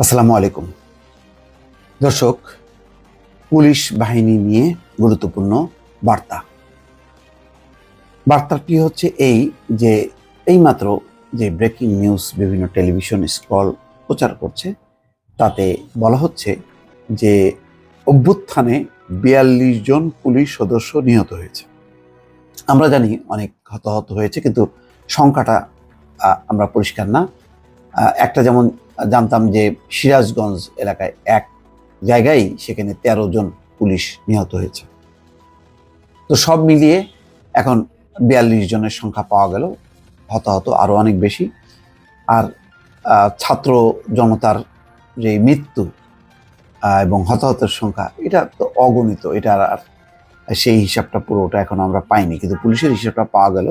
আসসালামু আলাইকুম। দর্শক, পুলিশ বাহিনী নিয়ে গুরুত্বপূর্ণ বার্তা। বার্তাটি হচ্ছে এই যে এই মাত্র যে ব্রেকিং নিউজ বিভিন্ন টেলিভিশন স্কল প্রচার করছে, তাতে বলা হচ্ছে যে, অভ্যুত্থানে বিয়াল্লিশ জন পুলিশ সদস্য নিহত হয়েছে। আমরা জানি অনেক হতাহত হয়েছে, কিন্তু সংখ্যাটা আমরা পরিষ্কার না। একটা যেমন জানতাম যে সিরাজগঞ্জ এলাকায় এক জায়গায় সেখানে তেরো জন পুলিশ নিহত হয়েছে। তো সব মিলিয়ে এখন বিয়াল্লিশ জনের সংখ্যা পাওয়া গেল, হতাহত আরও অনেক বেশি। আর ছাত্র জনতার যে মৃত্যু এবং হতাহতের সংখ্যা, এটা তো অগণিত, এটা আর সেই হিসাবটা পুরোটা এখন আমরা পাইনি, কিন্তু পুলিশের হিসাবটা পাওয়া গেল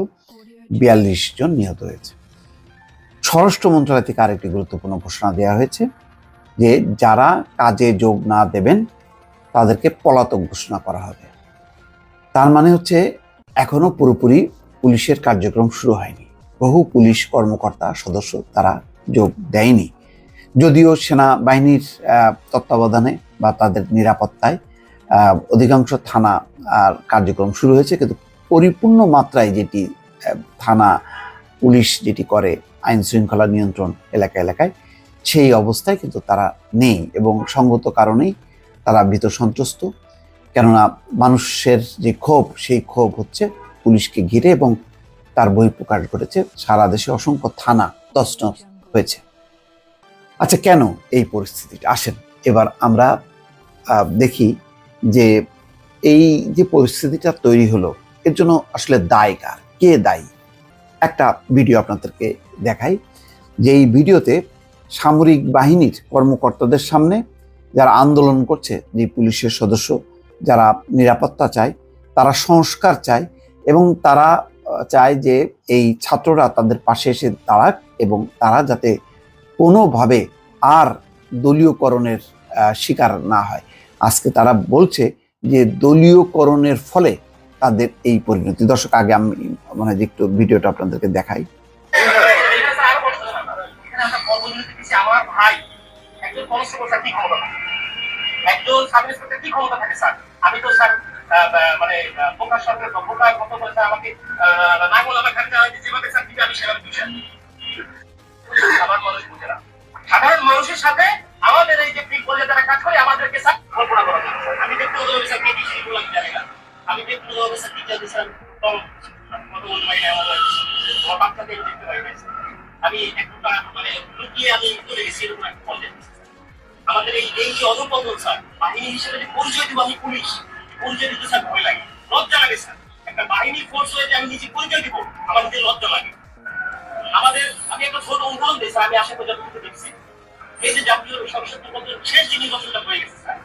বিয়াল্লিশ জন নিহত হয়েছে। স্বরাষ্ট্র মন্ত্রণালয় থেকে আরেকটি গুরুত্বপূর্ণ ঘোষণা দেওয়া হয়েছে যে যারা কাজে যোগ না দেবেন, তাদেরকে পলাতক ঘোষণা করা হবে। তার মানে হচ্ছে এখনও পুরোপুরি পুলিশের কার্যক্রম শুরু হয়নি। বহু পুলিশ কর্মকর্তা সদস্য তারা যোগ দেয়নি। যদিও সেনাবাহিনীর তত্ত্বাবধানে বা তাদের নিরাপত্তায় অধিকাংশ থানা আর কার্যক্রম শুরু হয়েছে, কিন্তু পরিপূর্ণ মাত্রায় যেটি থানা, পুলিশ যেটি করে আইন শৃঙ্খলা নিয়ন্ত্রণ এলাকা এলাকায়, সেই অবস্থায় কিন্তু তারা নেই এবং সঙ্গত কারণেই তারা ভীত সন্ত্রস্ত। কেননা মানুষের যে ক্ষোভ, সেই ক্ষোভ হচ্ছে পুলিশকে ঘিরে এবং তার বহিঃপ্রকাশ ঘটেছে, সারা দেশে অসংখ্য থানা তছনছ হয়েছে। আচ্ছা কেন এই পরিস্থিতিটা? আসেন, এবার আমরা দেখি যে এই যে পরিস্থিতিটা তৈরি হলো, এর জন্য আসলে দায় কার? কে দায়ী? একটা ভিডিও আপনাদেরকে দেখাই, যে এই ভিডিওতে সামরিক বাহিনীর কর্মকর্তাদের সামনে যারা আন্দোলন করছে, যে পুলিশের সদস্য যারা নিরাপত্তা চায়, তারা সংস্কার চায় এবং তারা চায় যে এই ছাত্ররা তাদের পাশে এসে দাঁড়াক এবং তারা যাতে কোনোভাবে আর দলীয়করণের শিকার না হয়। আজকে তারা বলছে যে দলীয়করণের ফলে তাদের এই পরিণতি। দর্শক, আগে আমি মানে যে একটু ভিডিওটা আপনাদেরকে দেখাই। সাধারণ মানুষের সাথে আমাদের এই যে ফিল্ড পর্যায়ে যারা কাজ করে, আমাদেরকে স্যার আমি ভয় লাগে। লজ্জা লাগে স্যার। একটা বাহিনী ফোর্স হয়ে আমি নিজে পরিচয় দিব, আমার লজ্জা লাগে। আমাদের আমি একটা ছোট উদাহরণ আমি আশা করি যতটুকু দেখছি। এই যে জাতীয় সংসদ শেষ যে নির্বাচনটা হয়ে গেছে, স্যার।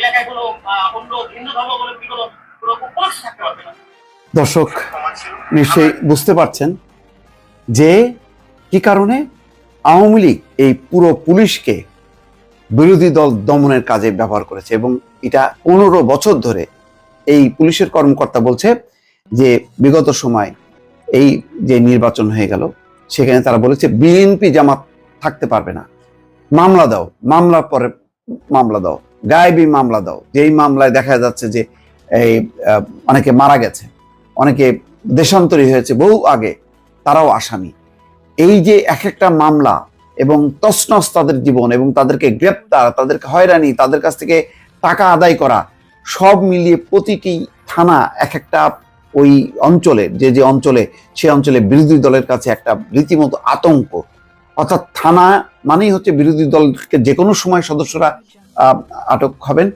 এলাকায় কোনো আহ, অন্য হিন্দু ধর্মাবলম্বী কোনো কোনো কোর্স থাকতে পারবে না। দর্শক নিশ্চয়ই বুঝতে পারছেন যে কি কারণে আওয়ামী লীগ এই পুরো পুলিশকে বিরোধী দল দমনের কাজে ব্যবহার করেছে এবং এটা পনেরো বছর ধরে এই পুলিশের কর্মকর্তা বলছে যে বিগত সময় এই যে নির্বাচন হয়ে গেল সেখানে তারা বলেছে বিএনপি জামাত থাকতে পারবে না। মামলা দাও মামলার পরে মামলা দাও। গায়েবী মামলা দাও। যেই মামলায় দেখা যাচ্ছে যে এই অনেকে মারা গেছে, অনেকে দেশান্তরী হয়েছে বহু আগে, তারাও আসামি। এই যে এক একটা মামলা এবং তছনছ তাদের জীবন এবং তাদেরকে গ্রেপ্তার, তাদেরকে হয়রানি, তাদের কাছ থেকে টাকা আদায় করা, সব মিলিয়ে প্রতিটি থানা এক একটা ওই অঞ্চলে, যে যে অঞ্চলে, সে অঞ্চলে বিরোধী দলের কাছে একটা রীতিমতো আতঙ্ক। অর্থাৎ থানা মানেই হচ্ছে বিরোধী দলকে যে কোনো সময় সদস্যরা আটক হবেন।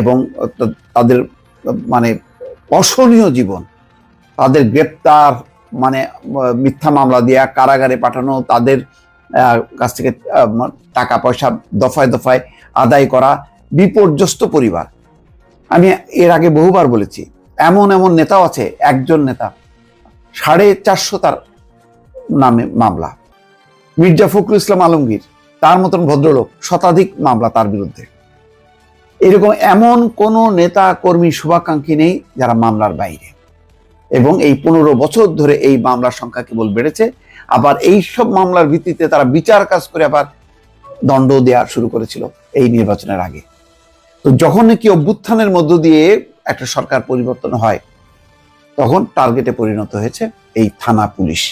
এবং তাদের মানে অসহনীয় জীবন, তাদের গ্রেপ্তার মানে মিথ্যা মামলা দেওয়া কারাগারে পাঠানো, তাদের কাছ থেকে টাকা পয়সা দফায় দফায় আদায় করা, বিপর্যস্ত পরিবার। আমি এর আগে বহুবার বলেছি, এমন এমন নেতাও আছে, একজন নেতা, সাড়ে চারশো তার নামে মামলা। মির্জা ফখরুল ইসলাম আলমগীর তার মতন ভদ্রলোক শতাধিক মামলা তার বিরুদ্ধে। এরকম এমন কোন নেতা, কর্মী শুভাকাঙ্ক্ষী নেই যারা মামলার বাইরে। এবং এই পনেরো বছর ধরে এই মামলার সংখ্যা কেবল বেড়েছে, আবার এই সব মামলার ভিত্তিতে তারা বিচার কাজ করে আবার দণ্ড দেওয়া শুরু করেছিল এই নির্বাচনের আগে। তো যখন নাকি অভ্যুত্থানের মধ্য দিয়ে একটা সরকার পরিবর্তন হয়, তখন টার্গেটে পরিণত হয়েছে এই থানা পুলিশ।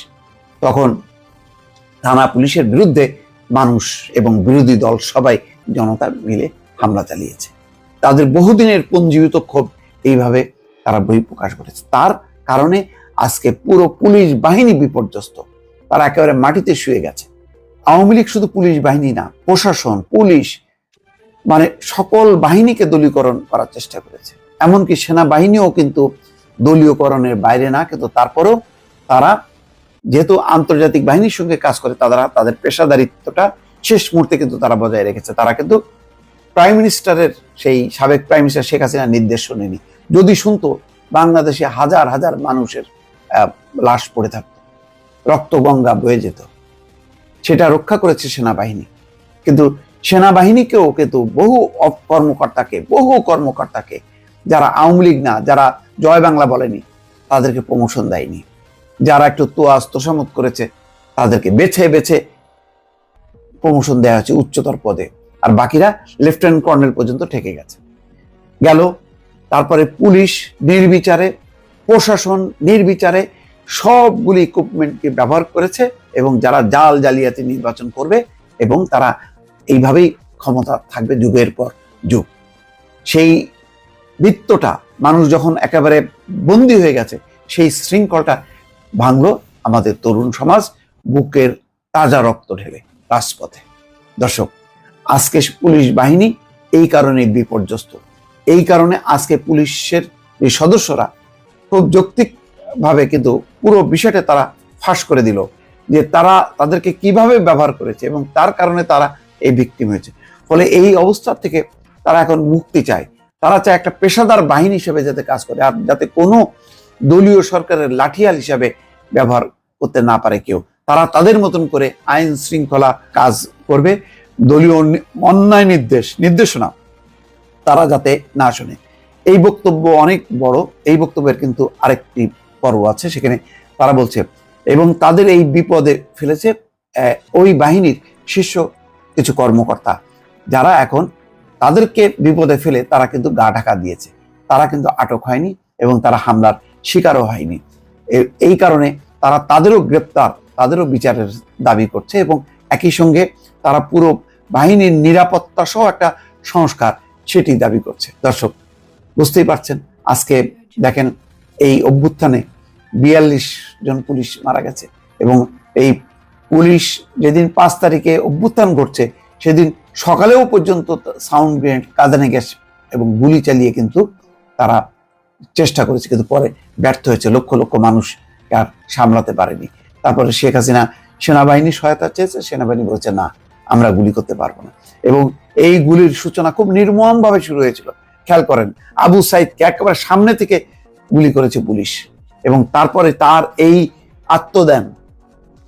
তখন থানা পুলিশের বিরুদ্ধে মানুষ এবং বিরোধী দল সবাই জনতা মিলে হামলা চালিয়েছে। তাদের বহুদিনের পঞ্জীবিত ক্ষোভ এইভাবে তারা বই প্রকাশ করেছে। তার কারণে আজকে পুরো পুলিশ বাহিনী বিপর্যস্ত। তারা একেবারে মাটিতে শুয়ে গেছে। আওয়ামী লীগ শুধু পুলিশ বাহিনী না, প্রশাসন, পুলিশ মানে সকল বাহিনীকে দলীয়করণ করার চেষ্টা করেছে। এমনকি সেনাবাহিনীও কিন্তু দলীয়করণের বাইরে না, কিন্তু তারপরেও তারা যেহেতু আন্তর্জাতিক বাহিনীর সঙ্গে কাজ করে, তারা তাদের পেশাদারিত্বটা শেষ মুহূর্তে কিন্তু তারা বজায় রেখেছে। তারা কিন্তু প্রাইম মিনিস্টারের সেই সাবেক প্রাইম মিনিস্টার শেখ হাসিনার নির্দেশ শোনেনি যদি শুনতো, বাংলাদেশে হাজার হাজার মানুষের লাশ পড়ে থাকতো, রক্ত গঙ্গা বয়ে যেত। সেটা রক্ষা করেছে সেনাবাহিনী। কিন্তু সেনাবাহিনীকেও কিন্তু বহু কর্মকর্তাকে বহু কর্মকর্তাকে, যারা আওয়ামী লীগ না, যারা জয় বাংলা বলেনি, তাদেরকে প্রমোশন দেয়নি। যারা একটু তোয়াজ তোষামত করেছে, তাদেরকে বেছে বেছে প্রমোশন দেওয়া হচ্ছে উচ্চতর পদে। আর বাকিরা লেফটেন্যান্ট কর্নেল পর্যন্ত ঠেকে গেছে। গেল, তারপরে পুলিশ নির্বিচারে, প্রশাসন নির্বিচারে সবগুলি ইকুইপমেন্টকে ব্যবহার করেছে এবং যারা জাল জালিয়াতি নির্বাচন করবে এবং তারা এইভাবেই ক্ষমতা থাকবে যুগের পর যুগ। সেই বৃত্তটা, মানুষ যখন একেবারে বন্দী হয়ে গেছে, সেই শৃঙ্খলটা ভাঙলো আমাদের তরুণ সমাজ, বুকের তাজা রক্ত ঢেলে রাজপথে। দর্শক, আজকে পুলিশ বাহিনী এই কারণে বিপর্যস্ত। এই কারণে আজকে পুলিশের যে সদস্যরা খুব যৌক্তিক ভাবে কিন্তু পুরো বিষয়টা তারা ফাঁস করে দিল, যে তারা তাদেরকে কীভাবে ব্যবহার করেছে এবং তার কারণে তারা এই ভিকটিম হয়েছে। ফলে এই অবস্থা থেকে তারা এখন মুক্তি চায়। তারা চায় একটা পেশাদার বাহিনী হিসেবে যাতে কাজ করে, আর যাতে কোনো দলীয় সরকারের লাঠিয়াল হিসাবে ব্যবহার করতে না পারে কেউ। তারা তাদের মতন করে আইন শৃঙ্খলা কাজ করবে। দলীয় অন্যায় নির্দেশ, নির্দেশনা তারা যাতে না শোনে। এই বক্তব্য অনেক বড়। এই বক্তব্যের কিন্তু আরেকটি পর্ব আছে, সেখানে তারা বলছে, এবং তাদের এই বিপদে ফেলেছে ওই বাহিনীর শীর্ষ কিছু কর্মকর্তা। যারা এখন তাদেরকে বিপদে ফেলে তারা কিন্তু গা ঢাকা দিয়েছে। তারা কিন্তু আটক হয়নি এবং তারা হামলার শিকারও হয়নি। এই কারণে তারা তাদেরও গ্রেপ্তার, তাদেরও বিচারের দাবি করছে এবং একই সঙ্গে তারা পুরো বাহিনীর নিরাপত্তা সহ একটা সংস্কার সেটি দাবি করছে। দর্শক, বুঝতেই পারছেন, আজকে দেখেন এই অভ্যুত্থানে বিয়াল্লিশ জন পুলিশ মারা গেছে এবং এই পুলিশ যেদিন পাঁচ তারিখে অভ্যুত্থান ঘটছে সেদিন সকালেও পর্যন্ত সাউন্ড গ্রেনেড কাঁদানে গ্যাস এবং গুলি চালিয়ে কিন্তু তারা চেষ্টা করেছে, কিন্তু পরে ব্যর্থ হয়েছে। লক্ষ লক্ষ মানুষ আর সামলাতে পারেনি। তারপরে শেখ হাসিনা সেনাবাহিনী সহায়তা চেয়েছে, সেনাবাহিনী বলেছে, না, আমরা গুলি করতে পারব না। এবং এই গুলির সূচনা খুব নির্মমভাবে শুরু হয়েছিল। খেয়াল করেন, আবু সাইদকে একেবারে সামনে থেকে গুলি করেছে পুলিশ। এবং তারপরে তার এই আত্মদান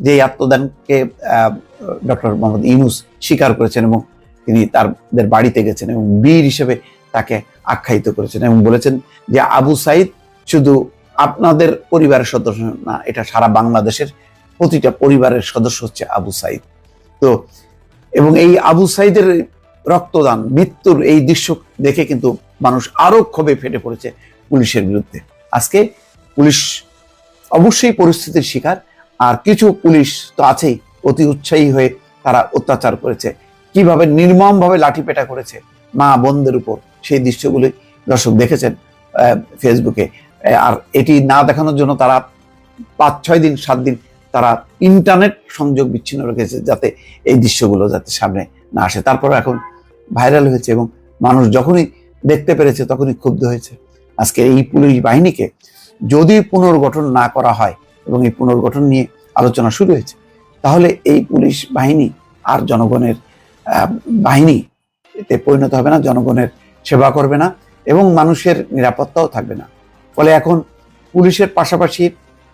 যে আত্মদানকে ডক্টর মোহাম্মদ ইউনুস স্বীকার করেছেন এবং তিনি তাদের বাড়িতে গেছেন এবং বীর হিসেবে তাকে আখ্যায়িত করেছেন এবং বলেছেন যে আবু সাইদ শুধু আপনাদের পরিবারের সদস্য না, এটা সারা বাংলাদেশের প্রতিটা পরিবারের সদস্য হচ্ছে আবু সাইদ। তো, এবং এই আবু সাইদের রক্তদান, মৃত্যুর এই দৃশ্য দেখে কিন্তু মানুষ আরও ক্ষোভে ফেটে পড়েছে পুলিশের বিরুদ্ধে। আজকে পুলিশ অবশ্যই পরিস্থিতির শিকার, আর কিছু পুলিশ তো আছেই, অতি উৎসাহী হয়ে তারা অত্যাচার করেছে। কীভাবে নির্মমভাবে লাঠিপেটা করেছে মা বোনদের উপর সেই দৃশ্যগুলি দর্শক দেখেছেন ফেসবুকে আর এটি না দেখানোর জন্য তারা পাঁচ, ছয় দিন, সাত দিন তারা ইন্টারনেট সংযোগ বিচ্ছিন্ন রেখেছে যাতে এই দৃশ্যগুলো যাতে সামনে না আসে। তারপর এখন ভাইরাল হয়েছে এবং মানুষ যখনই দেখতে পেরেছে তখনই ক্ষুব্ধ হয়েছে। আজকে এই পুলিশ বাহিনীকে যদি পুনর্গঠন না করা হয় এবং এই পুনর্গঠন নিয়ে আলোচনা শুরু হয়েছে, তাহলে এই পুলিশ বাহিনী আর জনগণের বাহিনী এতে পরিণত হবে না। জনগণের সেবা করবে না এবং মানুষের নিরাপত্তাও থাকবে না। ফলে এখন পুলিশের পাশাপাশি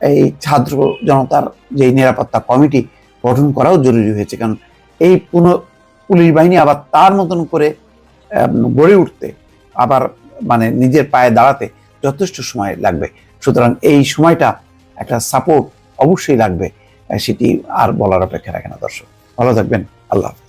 এই ছাত্র জনতার যে নিরাপত্তা কমিটি গঠন করাও জরুরি হয়েছে। কারণ এই পুনঃ পুলিশ বাহিনী আবার তার মতন করে গড়ে উঠতে, আবার মানে নিজের পায়ে দাঁড়াতে যথেষ্ট সময় লাগবে। সুতরাং এই সময়টা একটা সাপোর্ট অবশ্যই লাগবে সেটি আর বলার অপেক্ষা রাখে না দর্শক। ভালো থাকবেন, আল্লাহ হাফিজ।